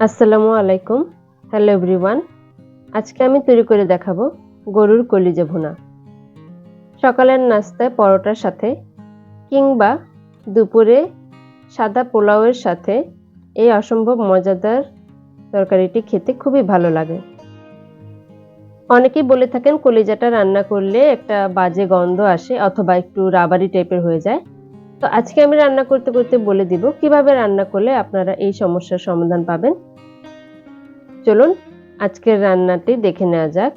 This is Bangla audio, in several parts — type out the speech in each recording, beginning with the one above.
আসসালামু আলাইকুম। হ্যালো এভরিওয়ান আজকে আমি তৈরি করে দেখাবো গরুর কলিজা ভুনা। সকালের নাস্তায় পরোটার সাথে কিংবা দুপুরে সাদা পোলাওয়ের সাথে এই অসম্ভব মজাদার তরকারিটি খেতে খুবই ভালো লাগে। অনেকেই বলে থাকেন কলিজাটা রান্না করলে একটা বাজে গন্ধ আসে অথবা একটু রাবারি টাইপের হয়ে যায়। তো আজকে আমি রান্না করতে করতে বলে দিব কীভাবে রান্না করলে আপনারা এই সমস্যার সমাধান পাবেন। চলুন আজকের রান্নাটি দেখে নেওয়া যাক।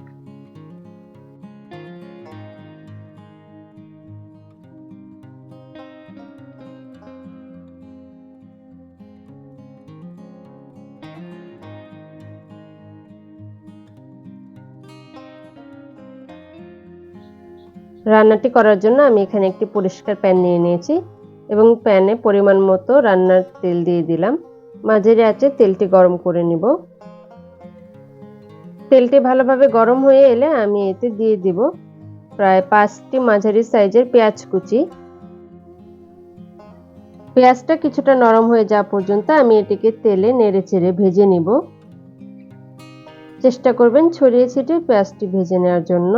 রান্নাটি করার জন্য আমি এখানে একটি পরিষ্কার প্যান নিয়ে নিয়েছি এবং প্যানে পরিমাণ মতো রান্নার তেল দিয়ে দিলাম। মাঝারি আছে তেলটি গরম করে নিব। তেলটি ভালোভাবে গরম হয়ে এলে আমি এতে দিয়ে দিব প্রায় পাঁচটি মাঝারি সাইজের পেঁয়াজ কুচি। পেঁয়াজটা কিছুটা নরম হয়ে যাওয়া পর্যন্ত আমি এটিকে তেলে নেড়ে চেড়ে ভেজে নিব। চেষ্টা করবেন ছড়িয়ে ছিটিয়ে পেঁয়াজটি ভেজে নেওয়ার জন্য।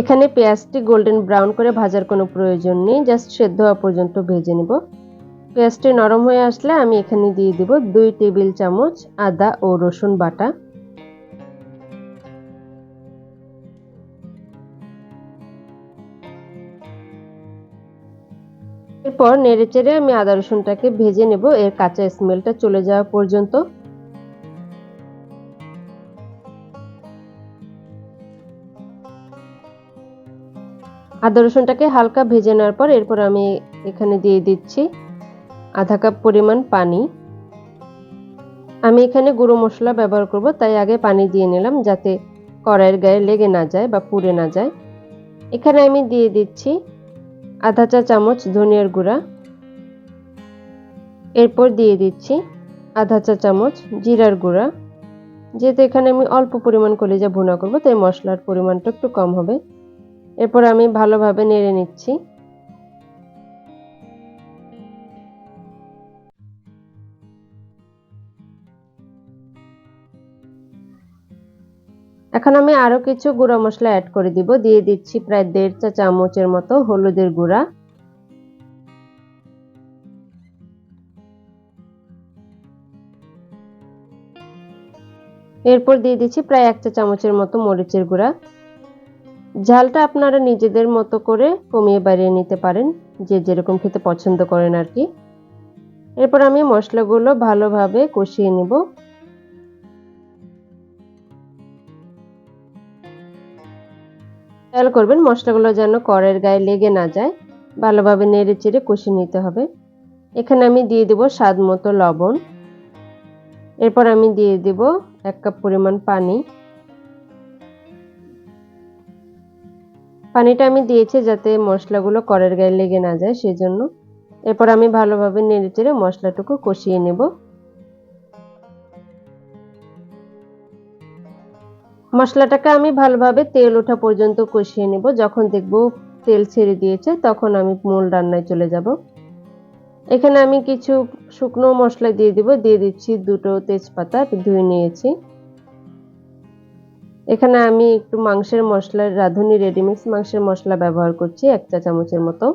এখানে পেঁয়াজটি গোল্ডেন ব্রাউন করে ভাজার কোনো প্রয়োজন নেই, জাস্ট সেদ্ধ হওয়া পর্যন্ত ভেজে নেব। পেঁয়াজটি নরম হয়ে আসলে আমি এখানে দিয়ে দিব দুই টেবিল চামচ আদা ও রসুন বাটা। এরপর নেড়েচেড়ে আমি আদা রসুনটাকে ভেজে নেব, এর কাঁচা স্মেলটা চলে যাওয়া পর্যন্ত। আদা রসুনটাকে হালকা ভেজে নেওয়ার পর এরপর আমি এখানে দিয়ে দিচ্ছি আধা কাপ পরিমাণ পানি। আমি এখানে গুঁড়ো মশলা ব্যবহার করব, তাই আগে পানি দিয়ে নিলাম যাতে কড়াইয়ের গায়ে লেগে না যায় বা পুড়ে না যায়। এখানে আমি দিয়ে দিচ্ছি আধা চা চামচ ধনিয়ার গুঁড়া। এরপর দিয়ে দিচ্ছি আধা চা চামচ জিরার গুঁড়া। যেহেতু এখানে আমি অল্প পরিমাণ কলিজা ভুনা করব, তাই মশলার পরিমাণটা একটু কম হবে। এরপর আমি ভালোভাবে নেড়ে নিচ্ছি। এখন আমি আরও কিছু গুঁড়া মশলা অ্যাড করে দিব। দিয়ে দিচ্ছি প্রায় দেড় চা চামচের মতো হলুদের গুঁড়া। এরপর দিয়ে দিচ্ছি প্রায় এক চা চামচের মতো মরিচের গুঁড়া। ঝালটা আপনারা নিজেদের মতো করে কমিয়ে বাড়িয়ে নিতে পারেন, যে যেরকম খেতে পছন্দ করেন আর কি। এরপর আমি মশলাগুলো ভালোভাবে কষিয়ে নেব। খেয়াল করবেন মশলাগুলো যেন কড়ের গায়ে লেগে না যায়, ভালোভাবে নেড়ে চেড়ে কষিয়ে নিতে হবে। এখানে আমি দিয়ে দেব স্বাদ মতো লবণ। এরপর আমি দিয়ে দেব এক কাপ পরিমাণ পানি। পানিটা আমি দিয়েছি যাতে মশলাগুলো কড়ের গায়ে লেগে না যায় সেজন্য। এরপর আমি ভালোভাবে নেড়ে চেড়ে মশলাটুকু কষিয়ে নেব। মশলাটাকে আমি ভালোভাবে তেল ওঠা পর্যন্ত কষিয়ে নেব। যখন দেখব তেল ছেড়ে দিয়েছে, তখন আমি মূল রান্নায় চলে যাব। এখানে আমি কিছু শুকনো মশলা দিয়ে দিব। দিয়ে দিচ্ছি দুটো তেজপাতা ধুয়ে নিয়েছি। এখানে আমি একটু মাংসের মশলা, রাঁধুনি রেডিমিক্স মাংসের মশলা ব্যবহার করছি, এক চা চামচের মতো।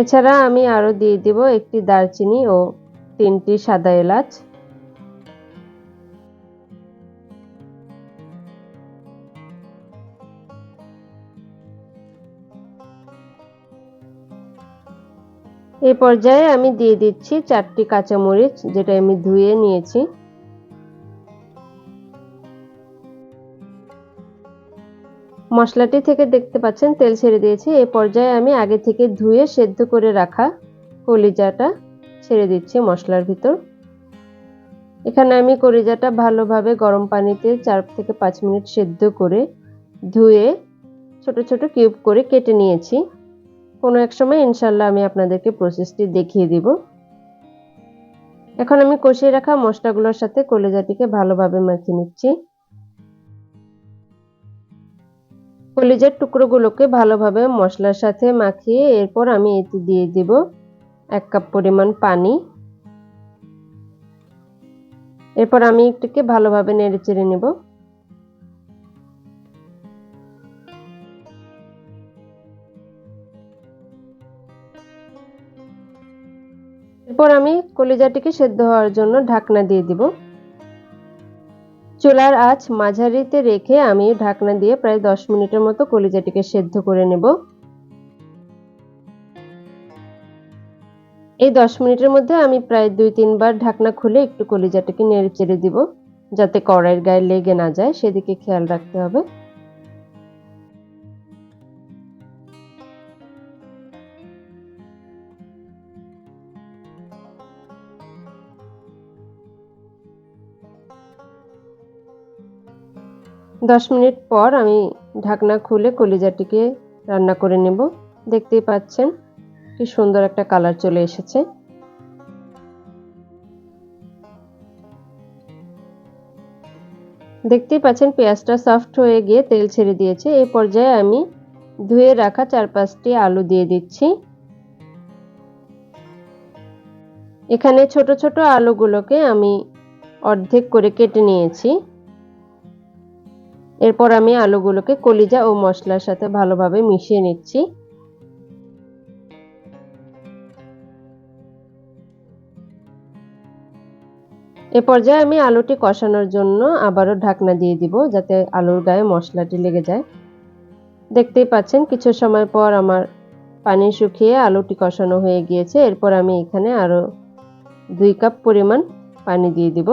এছাড়া আমি আরও দিয়ে দিব একটি দারচিনি ও তিনটি সাদা এলাচ। এই পর্যায়ে আমি দিয়ে দিচ্ছি চারটি কাঁচামরিচ, যেটা আমি ধুয়ে নিয়েছি। মশলাটি থেকে দেখতে পাচ্ছেন, তেল ছেড়ে দিয়েছি। এই পর্যায়ে আমি আগে থেকে ধুয়ে সেদ্ধ করে রাখা কলিজাটা ছেড়ে দিচ্ছি মশলার ভিতর। এখানে আমি কলিজাটা ভালোভাবে গরম পানিতে চার থেকে পাঁচ মিনিট সেদ্ধ করে ধুয়ে ছোট ছোট কিউব করে কেটে নিয়েছি। কোনো এক সময় ইনশাল্লাহ আমি আপনাদেরকে প্রসেসটি দেখিয়ে দিব। এখন আমি কষিয়ে রাখা মশলাগুলোর সাথে কলিজাটিকে ভালোভাবে মাখিয়ে নিচ্ছি। কলিজার টুকরোগুলোকে ভালোভাবে মশলার সাথে মাখিয়ে এরপর আমি এতে দিয়ে দিব এক কাপ পরিমাণ পানি। এরপর আমি একটুকে ভালোভাবে নেড়ে চেড়ে নেব। এরপর আমি কলিজাটিকে সেদ্ধ হওয়ার জন্য ঢাকনা দিয়ে দিব। চুলার আঁচ মাঝারিতে রেখে আমি ঢাকনা দিয়ে প্রায় দশ মিনিটের মতো কলিজাটিকে সেদ্ধ করে নেব। এই দশ মিনিটের মধ্যে আমি প্রায় দুই তিনবার ঢাকনা খুলে একটু কলিজাটাকে নেড়ে চেড়ে দিব, যাতে কড়াইয়ের গায়ে লেগে না যায়, সেদিকে খেয়াল রাখতে হবে। দশ মিনিট পর আমি ঢাকনা খুলে কলিজাটিকে রান্না করে নেব। দেখতেই পাচ্ছেন কি সুন্দর একটা কালার চলে এসেছে। দেখতেই পাচ্ছেন পেঁয়াজটা সফট হয়ে গিয়ে তেল ছেড়ে দিয়েছে। এই পর্যায়ে আমি ধুয়ে রাখা চার পাঁচটি আলু দিয়ে দিচ্ছি। এখানে ছোট ছোট আলুগুলোকে আমি অর্ধেক করে কেটে নিয়েছি। এরপর আমি আলুগুলোকে কলিজা ও মশলার সাথে ভালোভাবে মিশিয়ে নিচ্ছি। এ পর্যায়ে আমি আলুটি কষানোর জন্য আবারও ঢাকনা দিয়ে দিব যাতে আলুর গায়ে মশলাটি লেগে যায়। দেখতেই পাচ্ছেন, কিছু সময় পর আমার পানি শুকিয়ে আলুটি কষানো হয়ে গিয়েছে। এরপর আমি এখানে আরও দুই কাপ পরিমাণ পানি দিয়ে দিব।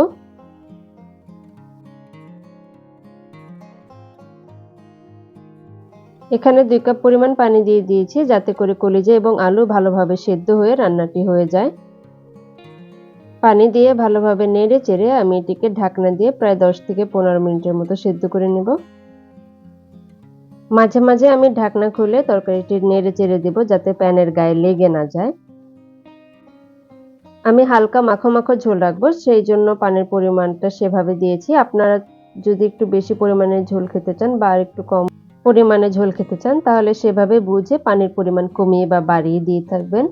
এখানে দুই কাপ পরিমাণ পানি দিয়ে দিয়েছি যাতে করে কলিজা এবং আলু ভালোভাবে সেদ্ধ হয়ে রান্নাটি হয়ে যায়। পানি দিয়ে ভালোভাবে নেড়ে চেড়ে আমি এটিকে ঢাকনা দিয়ে প্রায় দশ থেকে পনেরো মিনিটের মতো সেদ্ধ করে নেব। মাঝে মাঝে আমি ঢাকনা খুলে তরকারিটি নেড়ে চেড়ে দেব যাতে প্যানের গায়ে লেগে না যায়। আমি হালকা মাখো মাখো ঝোল রাখব, সেই জন্য পানির পরিমাণটা সেভাবে দিয়েছি। আপনারা যদি একটু বেশি পরিমাণে ঝোল খেতে চান বা একটু কম পরিমাণে ঝোল খেতে চান, তাহলে সেভাবে বুঝে পানির পরিমাণ কমিয়ে বা বাড়িয়ে দিয়ে থাকবেন।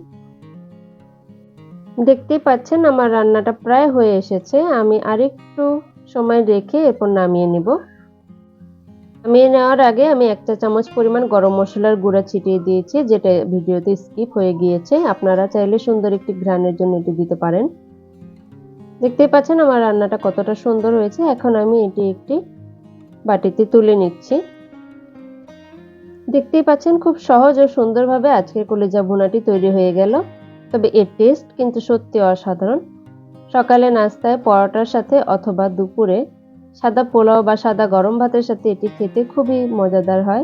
দেখতেই পাচ্ছেন আমার রান্নাটা প্রায় হয়ে এসেছে। আমি আরেকটু সময় রেখে এরপর নামিয়ে নিব। নামিয়ে নেওয়ার আগে আমি একটা চামচ পরিমাণ গরম মশলার গুঁড়া ছিটিয়ে দিয়েছি, যেটা ভিডিওতে স্কিপ হয়ে গিয়েছে। আপনারা চাইলে সুন্দর একটি ঘ্রাণের জন্য এটি দিতে পারেন। দেখতেই পাচ্ছেন আমার রান্নাটা কতটা সুন্দর হয়েছে। এখন আমি এটি একটি বাটিতে তুলে নিচ্ছি। দেখতেই পাচ্ছেন খুব সহজ ও সুন্দরভাবে আজকের কলিজা ভুনাটি তৈরি হয়ে গেল। তবে এর টেস্ট কিন্তু সত্যি অসাধারণ। সকালে নাস্তায়, পরোটার সাথে অথবা দুপুরে সাদা পোলাও বা সাদা গরম ভাতের সাথে এটি খেতে খুবই মজাদার হয়।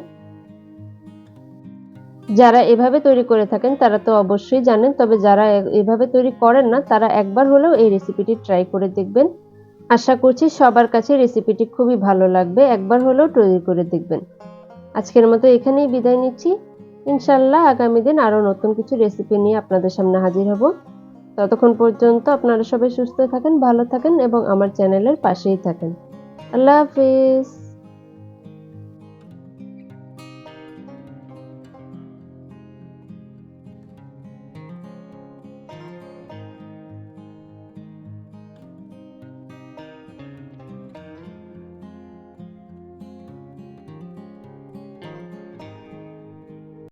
যারা এভাবে তৈরি করে থাকেন, তারা তো অবশ্যই জানেন, তবে যারা এভাবে তৈরি করেন না, তারা একবার হলেও এই রেসিপিটি ট্রাই করে দেখবেন। আশা করছি সবার কাছে রেসিপিটি খুবই ভালো লাগবে। একবার হলেও তৈরি করে দেখবেন। আজকের মতো এখানেই বিদায় নিচ্ছি। ইনশাল্লাহ আগামী দিন আরও নতুন কিছু রেসিপি নিয়ে আপনাদের সামনে হাজির হব। ততক্ষণ পর্যন্ত আপনারা সবাই সুস্থ থাকেন, ভালো থাকেন এবং আমার চ্যানেলের পাশেই থাকেন। আল্লাহ হাফিজ।